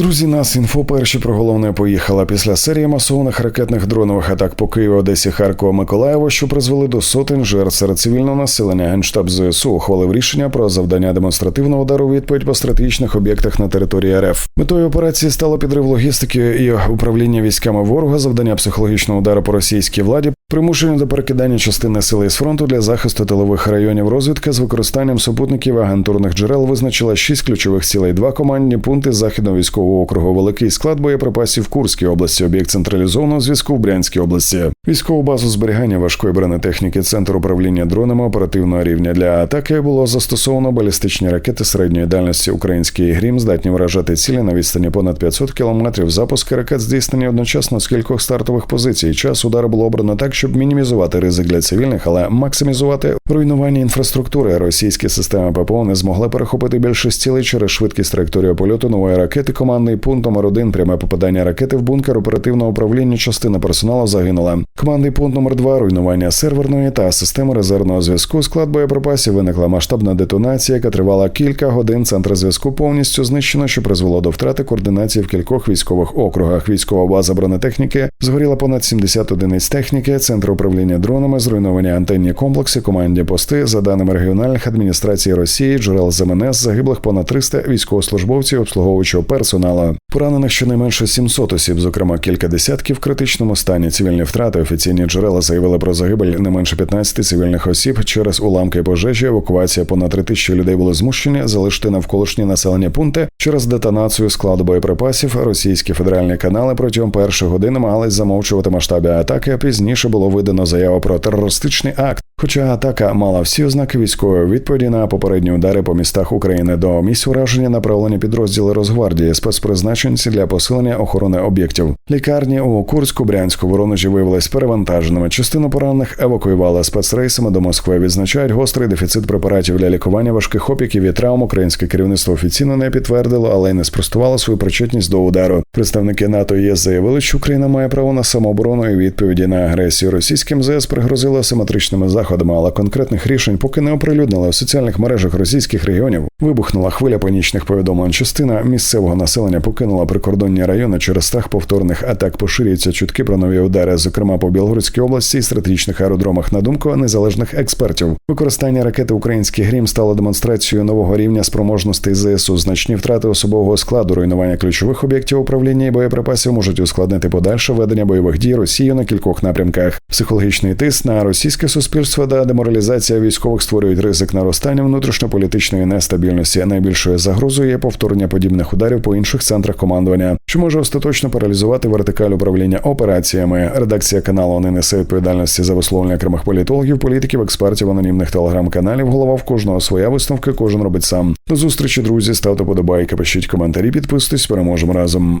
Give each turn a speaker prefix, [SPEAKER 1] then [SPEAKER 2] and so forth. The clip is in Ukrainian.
[SPEAKER 1] Друзі, нас інфо перші про головне поїхала після серії масованих ракетних дронових атак по Києву, Одесі, Харкову, Миколаєву, що призвели до сотень жертв серед цивільного населення. Генштаб ЗСУ ухвалив рішення про завдання демонстративного удару відповідь по стратегічних об'єктах на території РФ. Метою операції стало підрив логістики і управління військами ворога, завдання психологічного удару по російській владі, примушення до перекидання частини сили з фронту для захисту тилових районів. Розвідка з використанням супутників агентурних джерел визначила шість ключових цілей, два командні пункти західного військового округу, великий склад боєприпасів в Курській області, об'єкт централізованого зв'язку в Брянській області, військову базу зберігання важкої бронетехніки, центр управління дронами оперативного рівня. Для атаки було застосовано балістичні ракети середньої дальності. Український грім здатні вражати цілі на відстані понад 500 кілометрів. Запуски ракет здійснені одночасно з кількох стартових позицій. Час удару було обрано так, щоб мінімізувати ризик для цивільних, але максимізувати руйнування інфраструктури. Російські системи ППО не змогли перехопити більшість цілей через швидкість траєкторії польоту нової ракети. Командний пункт номер 1 пряме попадання ракети в бункер оперативного управління. Частина персоналу загинула. Командний пункт номер 2 руйнування серверної та системи резервного зв'язку. Склад боєприпасів виникла масштабна детонація, яка тривала кілька годин. Центр зв'язку повністю знищено, що призвело до втрати координації в кількох військових округах. Військова база бронетехніки згоріла понад 70 одиниць техніки. Центр управління дронами, зруйновані антенні комплекси, командні пости. За даними регіональних адміністрацій Росії, джерел з загиблих понад 300 військовослужбовців обслуговуючого персоналу. Поранених щонайменше 700 осіб, зокрема кілька десятків в критичному стані. Цивільні втрати офіційні джерела заявили про загибель не менше 15 цивільних осіб через уламки пожежі. Евакуація понад 3 тисячі людей були змушені залишити навколишні населені пункти через детонацію складу боєприпасів. Російські федеральні канали протягом перших годин намагались замовчувати масштаби атаки. а Пізніше було видано заяву про терористичний акт. Хоча атака мала всі ознаки військової відповіді на попередні удари по містах України до місць ураження направлені підрозділи Росгвардії, спецпризначенці для посилення охорони об'єктів. Лікарні у Курську, Брянську, Воронежі виявились перевантаженими. Частину поранених евакуювали спецрейсами до Москви. Відзначають гострий дефіцит препаратів для лікування важких опіків і травм. Українське керівництво офіційно не підтвердило, але й не спростувало свою причетність до удару. Представники НАТО і ЄС заявили, що Україна має право на самооборону і відповіді на агресію. Російським ЗС пригрозили асиметричними заходами, але конкретних рішень поки не оприлюднили у соціальних мережах російських регіонів. Вибухнула хвиля панічних повідомлень. Частина місцевого населення покинула прикордонні райони через страх повторних атак. Поширюються чутки про нові удари, зокрема по Білгородській області і стратегічних аеродромах. На думку незалежних експертів, використання ракети Український грім стало демонстрацією нового рівня спроможностей ЗСУ. Значні втрати особового складу, руйнування ключових об'єктів управління і боєприпасів можуть ускладнити подальше ведення бойових дій Росії на кількох напрямках. Психологічний тиск на російське суспільство та деморалізація військових створюють ризик наростання внутрішньополітичної нестабільності. Найбільшою загрозою є повторення подібних ударів по інших центрах командування, що може остаточно паралізувати вертикаль управління операціями. Редакція каналу не несе відповідальності за висловлення окремих політологів, політиків, експертів, анонімних телеграм-каналів. Голова в кожного своя висновка, кожен робить сам. До зустрічі, друзі. Ставте подобайки, пишіть коментарі, підписуйтесь, переможемо разом.